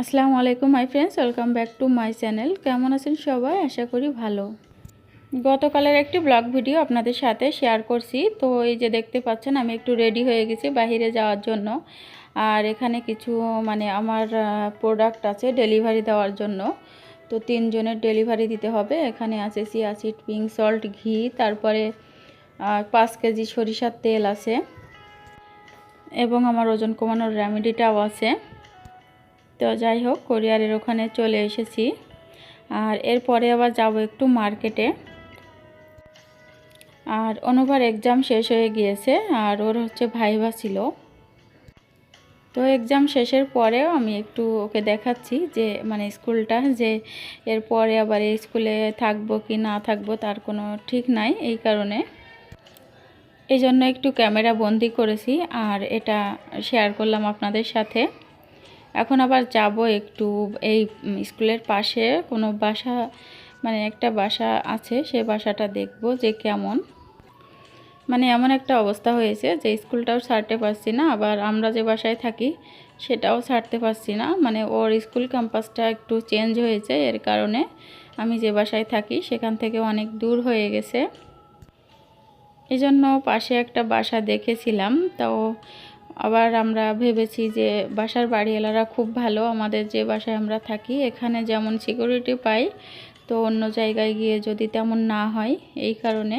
আসসালামু আলাইকুম my friends welcome back to my channel কেমন আছেন সবাই? আশা করি ভালো। গতকালের একটি ব্লগ ভিডিও আপনাদের সাথে শেয়ার করছি। তো এই যে দেখতে পাচ্ছেন, আমি একটু রেডি হয়ে গেছি বাইরে যাওয়ার জন্য। আর এখানে কিছু মানে আমার প্রোডাক্ট আছে ডেলিভারি দেওয়ার জন্য। তো তিনজনের ডেলিভারি দিতে হবে। এখানে আছে সিয়াসিড পিঙ্ক সল্ট ঘি, তারপরে পাঁচ কেজি সরিষার তেল আছে। এবং আমার ওজন কমানোর রেমেডিটাও আছে। তো যাই হোক, কোরিয়ারের ওখানে চলে এসেছি। আর এরপরে আবার যাব একটু মার্কেটে। আর অনুবার এক্সাম শেষ হয়ে গিয়েছে, আর ওর হচ্ছে ভাইভা ছিল। তো এক্সাম শেষের পরেও আমি একটু ওকে দেখাচ্ছি যে মানে স্কুলটা, যে এরপরে আবার এই স্কুলে থাকব কি না থাকব তার কোনো ঠিক নাই এই কারণে। এই জন্য একটু ক্যামেরা বন্দি করেছি, আর এটা শেয়ার করলাম আপনাদের সাথে। এখন আবার যাব একটু এই স্কুলের পাশে। কোনো বাসা মানে একটা বাসা আছে, সে বাসাটা দেখব যে কেমন। মানে এমন একটা অবস্থা হয়েছে যে স্কুলটাও ছাড়তে পারছি না, আবার আমরা যে বাসায় থাকি সেটাও ছাড়তে পারছি না। মানে ওর স্কুল ক্যাম্পাসটা একটু চেঞ্জ হয়েছে, এর কারণে আমি যে বাসায় থাকি সেখান থেকে অনেক দূর হয়ে গেছে। এই জন্য পাশে একটা বাসা দেখেছিলাম, তো আবার আমরা ভেবেছি যে বাসার বাড়িওয়ালারা খুব ভালো, আমাদের যে বাসায় আমরা থাকি, এখানে যেমন সিকিউরিটি পাই, তো অন্য জায়গায় গিয়ে যদি তেমন না হয়, এই কারণে।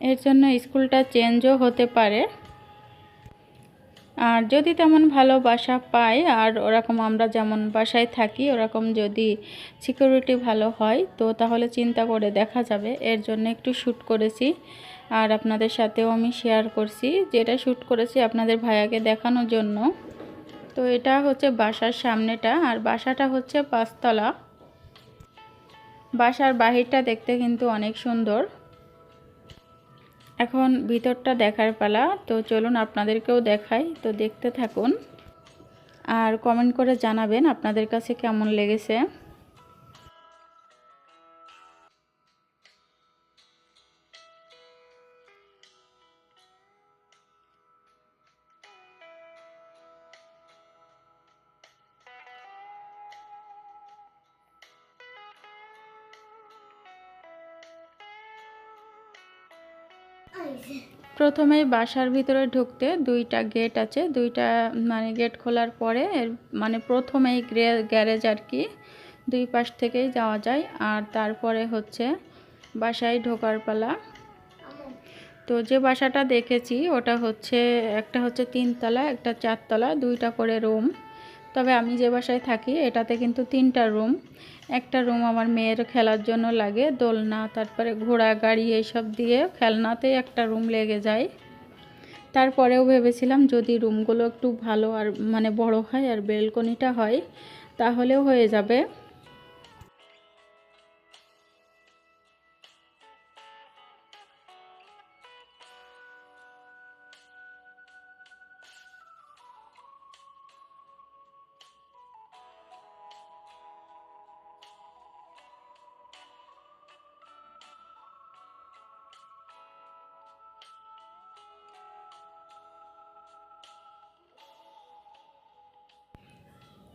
এর জন্য স্কুলটা চেঞ্জও হতে পারে। আর যদি তেমন ভালো বাসা পাই আর ওরকম আমরা যেমন বাসায় থাকি, ওরকম যদি সিকিউরিটি ভালো হয়, তো তাহলে চিন্তা করে দেখা যাবে। এর জন্য একটু শ্যুট করেছি। আর আপনাদের সাথেও আমি শেয়ার করছি। যেটা শ্যুট করেছি আপনাদের ভাইয়াকে দেখানোর জন্য। তো এটা হচ্ছে বাসার সামনেটা, আর বাসাটা হচ্ছে পাঁচতলা। বাসার বাহিরটা দেখতে কিন্তু অনেক সুন্দর। এখন ভিতরটা দেখার পালা, তো চলুন আপনাদেরকেও দেখাই, তো দেখতে থাকুন। আর কমেন্ট করে জানাবেন আপনাদের কাছে কেমন লেগেছে। প্রথমেই বাসার ভিতরে ঢুকতে দুইটা গেট আছে। দুইটা মানে গেট খোলার পরে মানে প্রথমেই গ্যারেজ আর কি, দুই পাশ থেকেই যাওয়া যায়। আর তারপরে হচ্ছে বাসায় ঢোকার পালা। তো যে বাসাটা দেখেছি, ওটা হচ্ছে, একটা হচ্ছে তিনতলা, একটা চারতলা, দুইটা করে রুম তবে আমি যে বাসায় থাকি, এটাতে কিন্তু তিনটা রুম। একটা রুম আমার মেয়ের খেলার জন্য লাগে, দোলনা, তারপরে ঘোড়া, গাড়ি এইসব দিয়ে খেলনাতেই একটা রুম লেগে যায়। তারপরেও ভেবেছিলাম যদি রুমগুলো একটু ভালো আর মানে বড় হয় আর বেলকনিটা হয়, তাহলেও হয়ে যাবে।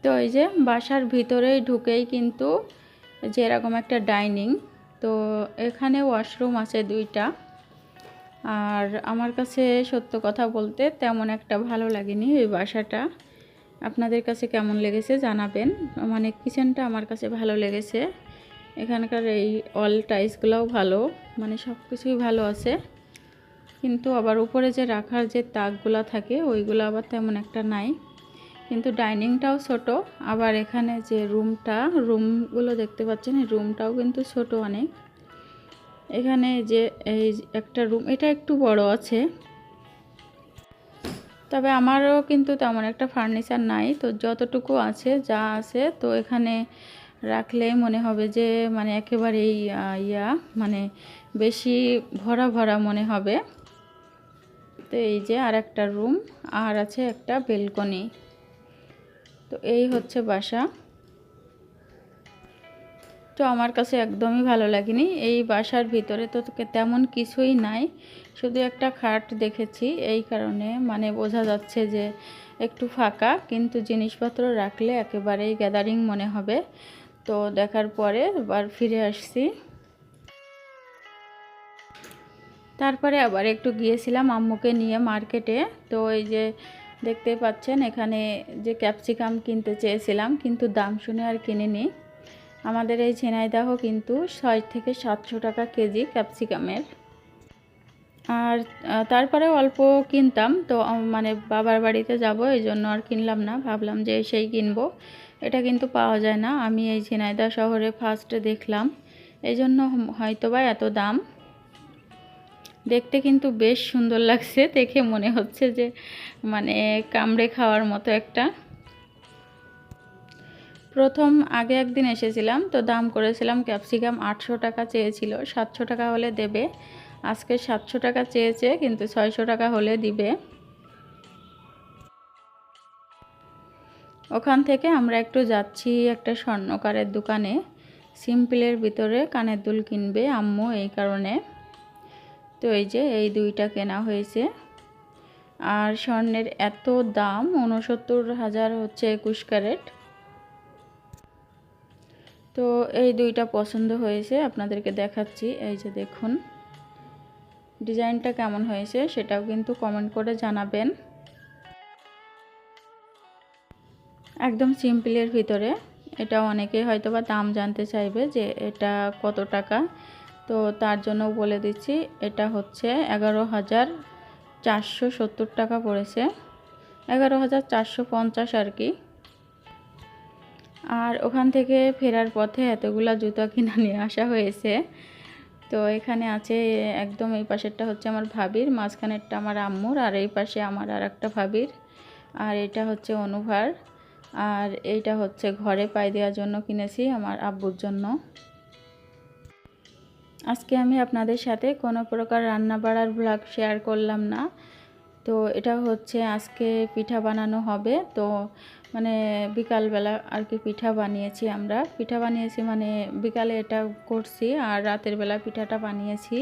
তো এই যে বাসার ভিতরেই ঢুকেই কিন্তু যে এরকম একটা ডাইনিং, তো এখানে ওয়াশরুম আছে দুইটা। আর আমার কাছে সত্য কথা বলতে তেমন একটা ভালো লাগেনি ওই বাসাটা। আপনাদের কাছে কেমন লেগেছে জানাবেন। মানে কিচেনটা আমার কাছে ভালো লেগেছে। এখানকার এই অল টাইসগুলোও ভালো মানে সব কিছুই ভালো আছে। কিন্তু আবার উপরে যে রাখার যে তাকগুলো থাকে, ওইগুলো আবার তেমন একটা নাই। কিন্তু ডাইনিংটাও ছোট। আবার এখানে যে রুমটা, রুমগুলো দেখতে পাচ্ছেন, এই রুমটাও কিন্তু ছোট অনেক। এখানে যে এই একটা রুম, এটা একটু বড় আছে। তবে আমারও কিন্তু তেমন একটা ফার্নিচার নাই, তো যতটুকু আছে, যা আছে, তো এখানে রাখলে মনে হবে যে মানে একেবারেই ইয়া মানে বেশি ভরা ভরা মনে হবে। তো এই যে আর একটা রুম, আর আছে একটা বেলকনি। তো এই হচ্ছে বাসা। তো আমার কাছে একদমই ভালো লাগেনি। এই বাসার ভিতরে তো তেমন কিছুই নাই। শুধু একটা খাট দেখেছি। এই কারণে মানে বোঝা যাচ্ছে যে একটু ফাঁকা, কিন্তু জিনিসপত্র রাখলে একেবারেই গ্যাদারিং মনে হবে। তো দেখার পরে আবার ফিরে আসছি। তারপরে আবার একটু গিয়েছিলাম আম্মুকে নিয়ে মার্কেটে। তো এই যে দেখতে পাচ্ছেন, এখানে যে ক্যাপসিকাম কিনতে চেয়েছিলাম, কিন্তু দাম শুনে আর কিনিনি। আমাদের এই ঝিনাইদাহ কিন্তু ছয় থেকে সাতশো টাকা কেজি ক্যাপসিকামের। আর তারপরে অল্প কিনতাম, তো মানে বাবার বাড়িতে যাব, এই জন্য আর কিনলাম না। ভাবলাম যে সেই কিনবো। এটা কিন্তু পাওয়া যায় না। আমি এই ঝিনাইদা শহরে ফার্স্টে দেখলাম। এই জন্য হয়তো বা এত দাম। দেখতে কিন্তু বেশ সুন্দর লাগছে, দেখে মনে হচ্ছে যে মানে কামড়ে খাওয়ার মতো একটা। প্রথম আগে একদিন এসেছিলাম, তো দাম করেছিলাম ক্যাপসিকাম আটশো টাকা চেয়েছিল, সাতশো টাকা হলে দেবে। আজকে সাতশো টাকা চেয়েছে, কিন্তু ছয়শো টাকা হলে দিবে। ওখান থেকে আমরা একটু যাচ্ছি একটা স্বর্ণকারের দোকানে। সিম্পলের ভিতরে কানের দুল কিনবে আম্মু এই কারণে। তো এই যে এই দুইটা কেনা হয়েছে। আর স্বর্ণের এত দাম উনসত্তর হাজার হচ্ছে একুশ ক্যারেট। তো এই দুইটা পছন্দ হয়েছে, আপনাদেরকে দেখাচ্ছি। এই যে দেখুন, ডিজাইনটা কেমন হয়েছে সেটাও কিন্তু কমেন্ট করে জানাবেন। একদম সিম্পলের ভিতরে, এটা অনেকে হয়তো বা দাম জানতে চাইবে যে এটা কত টাকা। তো তার জন্য বলে দিচ্ছি, এটা হচ্ছে এগারো হাজার চারশো সত্তর টাকা পড়েছে। এগারো হাজার চারশো পঞ্চাশ আর কি। আর ওখান থেকে ফেরার পথে এতগুলা জুতা কিনা নিয়ে আসা হয়েছে। তো এখানে আছে একদম এই পাশেরটা হচ্ছে আমার ভাবির, মাঝখানেরটা আমার আম্মুর, আর এই পাশে আমার আর একটা ভাবির। আর এটা হচ্ছে অনুভার। আর এইটা হচ্ছে ঘরে পাই দেওয়ার জন্য কিনেছি আমার আব্বুর জন্য। আজকে আমি আপনাদের সাথে কোনো প্রকার রান্না বাড়ার ব্লগ শেয়ার করলাম না। তো এটা হচ্ছে আজকে পিঠা বানানো হবে। তো মানে বিকালবেলা আর কি পিঠা বানিয়েছি আমরা। পিঠা বানিয়েছি মানে বিকালে এটা করছি আর রাতের বেলা পিঠাটা বানিয়েছি।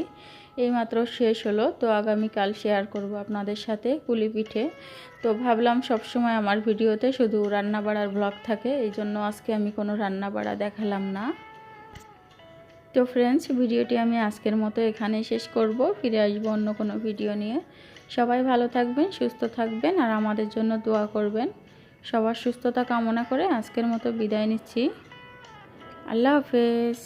এইমাত্র শেষ হলো। তো আগামীকাল শেয়ার করব আপনাদের সাথে কুলি পিঠে। তো ভাবলাম সবসময় আমার ভিডিওতে শুধু রান্না বাড়ার ব্লগ থাকে। এই জন্য আজকে আমি কোনো রান্না বাড়া দেখালাম না। তো ফ্রেন্ডস ভিডিওটি আমি আজকের মতো এখানেই শেষ করব। ফিরে আসব অন্য কোনো ভিডিও নিয়ে। সবাই ভালো থাকবেন, সুস্থ থাকবেন আর আমাদের জন্য দোয়া করবেন। সবার সুস্থতা কামনা করে আজকের মতো বিদায় নিচ্ছি। আল্লাহ হাফেজ।